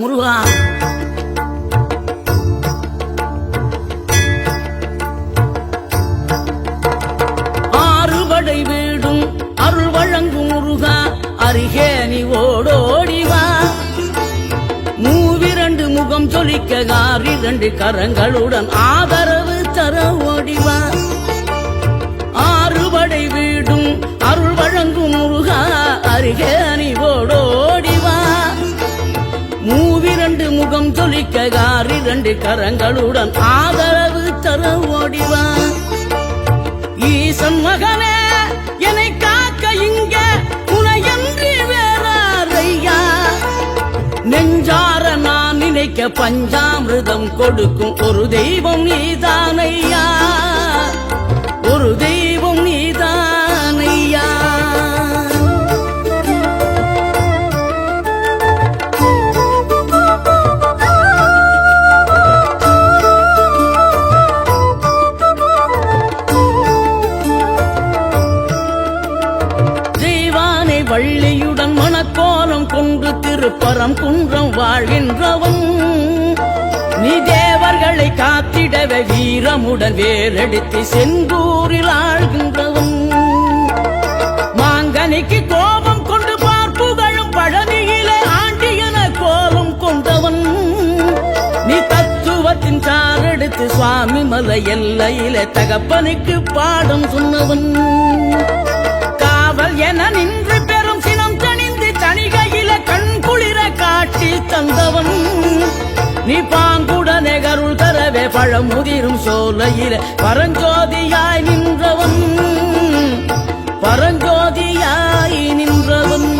முருகா. ஆறுபடை வீடும் அருள் வழங்கும் முருகா. அருகே நீ ஓடோடிவா மூவிரண்டு முகம் சொலிக்க ஆறிரண்டு கரங்களுடன் ஆதரவு தர ஓடிவா ஆறுபடை வீடும் அருள் வழங்கும் முருகா. அருகே சொலிக்க ரெண்டு கரங்களுடன் ஆதரவு தர ஓடிவான் ஈசன் மகனே என்னை காக்க இங்க உனையன்றி வேறாரையா? நெஞ்சார நான் நினைக்க பஞ்சாமிரதம் கொடுக்கும் ஒரு தெய்வம் நீதானையா? ஒரு தெய்வம் மணக்கோலம் திருப்பரம் குன்றம் வாழ்கின்றவன். நீ தேவர்களை காத்திடவே வீரமுடன் வேலெடுத்து செங்கூரில் ஆழ்கின்றவன் மாங்கனிக்கு கோபம் கொண்டு பார்ப்புகளும் பழனியிலே ஆண்டி என கோலம் கொண்டவன். நீ தத்துவத்தின் சாரெடுத்து சுவாமி மலை எல்லையிலே தகப்பனுக்கு பாடம் சொன்னவன். காவல் என நின்று கட்டி தந்தவன். நீ பாங்குடனே கருள் தரவே பழமுதிரும் சோலையில. பரஞ்சோதியாய் நின்றவன். பரஞ்சோதியாய் நின்றவன்.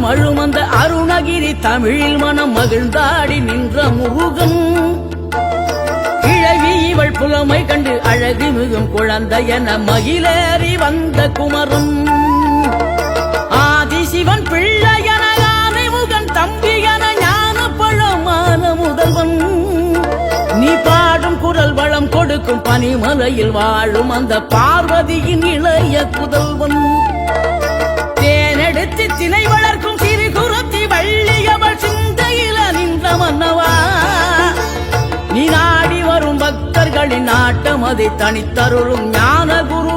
மனம் அந்த அருணகிரி தமிழில் மனம் மகிழ்ந்தாடி நின்ற முருகன். கிழவி இவள் புலமை கண்டு அழகு மிகும் குழந்தை என மகிழேறி வந்த குமரன். ஆதிசிவன் பிள்ளையன யானை முகன் தம்பி என ஞான பழமான முதல்வன். நீ பாடும் குரல் வளம் கொடுக்கும் பனிமலையில் வாழும் அந்த பார்வதியின் இளைய புதல்வன். தேனெடுத்து தினை வளர்க்கும் மன்னவா நீ நாடி வரும் பக்தர்களின் ஆட்டம் அதை தனித்தருளும் ஞான குரு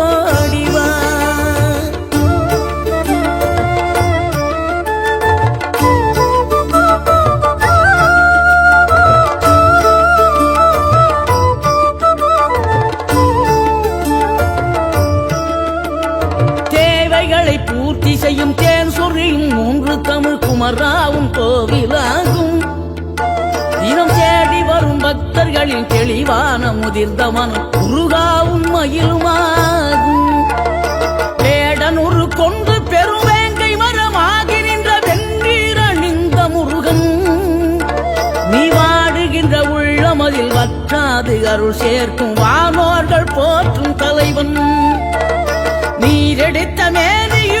தமிழ் கோவிலாகும். இனம் தேடி வரும் பக்தர்களின் தெளிவான முதிர்ந்த மனம் உருகாவும் மயிலுமாகும். வேடனுரு கொண்டு பெருவேங்கை மரமாகி நின்ற வென்றீர நின்ற முருகன். நீ வாடுகின்ற உள்ளமதில் வற்றாது அருள் சேர்க்கும் வானோர்கள் போற்றும் தலைவன். நீரெடுத்த மேலையும்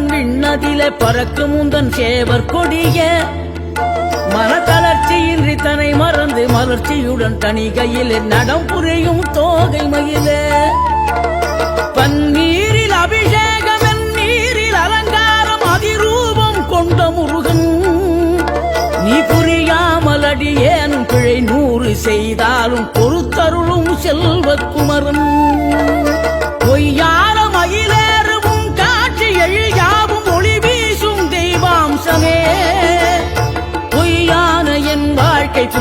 மகிழ்ச்சியுடன் விண்ணதில பறக்கும் உந்தன் சேவர் கொடிய. மனத்தளர்ச்சியின்றி தன்னை மறந்து மலர்ச்சியுடன் தணிகையில் நடம் புரியும் தோகை மயில. பன்னீரில் அபிஷேகம் நீரில் அலங்காரம் அதிரூபம் கொண்ட முருகன். நீ புரியாமல் அடியேனும் பிழை நூறு செய்தாலும் பொறுத்தருளும் செல்வக்குமரன்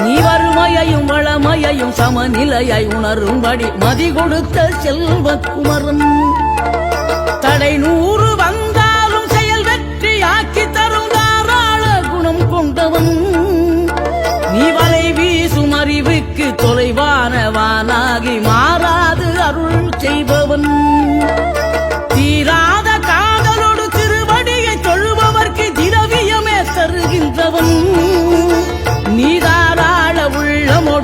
நீ வறுமையையும் வளமையையும் சமநிலையை உணரும்படி மதி கொடுத்த செல்வக்குமரன் தடை நூறு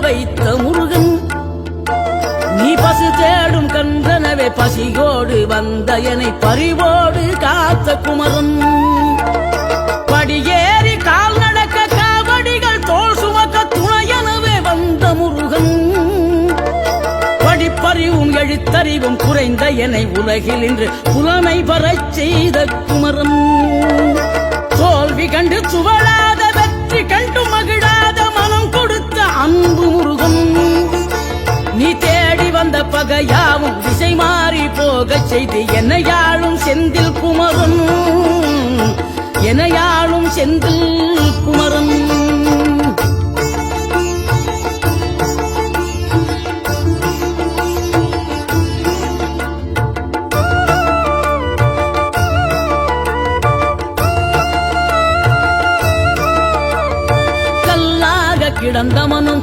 வைத்த முருகன். நீ பசு தேடும் கன்றனவே பசியோடு வந்த என்னை பறிவோடு காத்த குமரன். படியேறி கால் நடக்க காவடிகள் தோல் சுமக்க துணையனவே வந்த முருகன். படிப்பறிவும் எழுத்தறிவும் குறைந்த என்னை உலகில் இன்று புலமை பரச் செய்த குமரன். தோல்வி கண்டு சுவழாத வந்த பகையாவும் திசை மாறி போகச் செய்து என்னையாளும் செந்தில் குமரன். என்னையாளும் செந்தில் குமரும் கல்லாக கிடந்த மனம்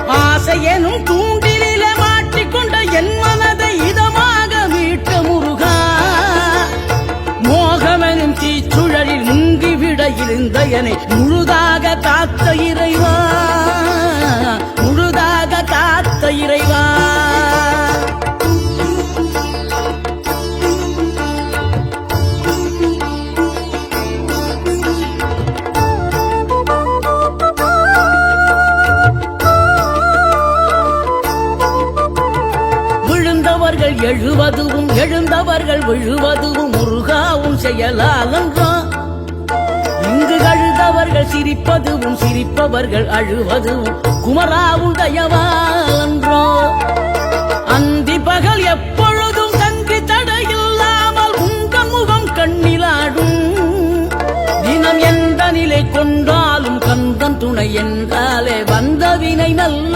என்னை முழுதாக காத்த இறைவா முழுதாக காத்த இறைவா. விழுந்தவர்கள் எழுவதுவும் எழுந்தவர்கள் விழுவதுவும் முருகாவும் செயலாலன்றோ என்றோ சிரிப்பதுவும் சிரிப்பவர்கள் அழுவதும் குமராவும் தயவான்றோ அந்தி பகல் எப்பொழுதும் தங்கி தடையில்லாமல் உங்கள் முகம் கண்ணிலாடும். தினம் எந்த நிலை கொண்டாலும் கந்தன் துணை என்றாலே வந்த வினை நல்ல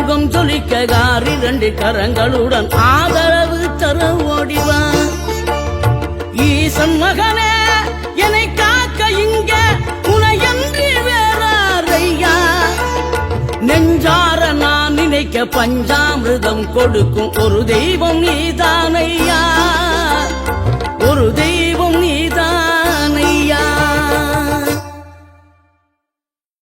முகம் முகம் சொலிக்க இரண்டு கரங்களுடன் ஆதரவு தர ஓடிவா. ஈசன் மகனே என்னை காக்க இங்க உனையன்றி வேறாரையா? நெஞ்சார நான் நினைக்க பஞ்சாமிர்தம் கொடுக்கும் ஒரு தெய்வம் நீதானையா?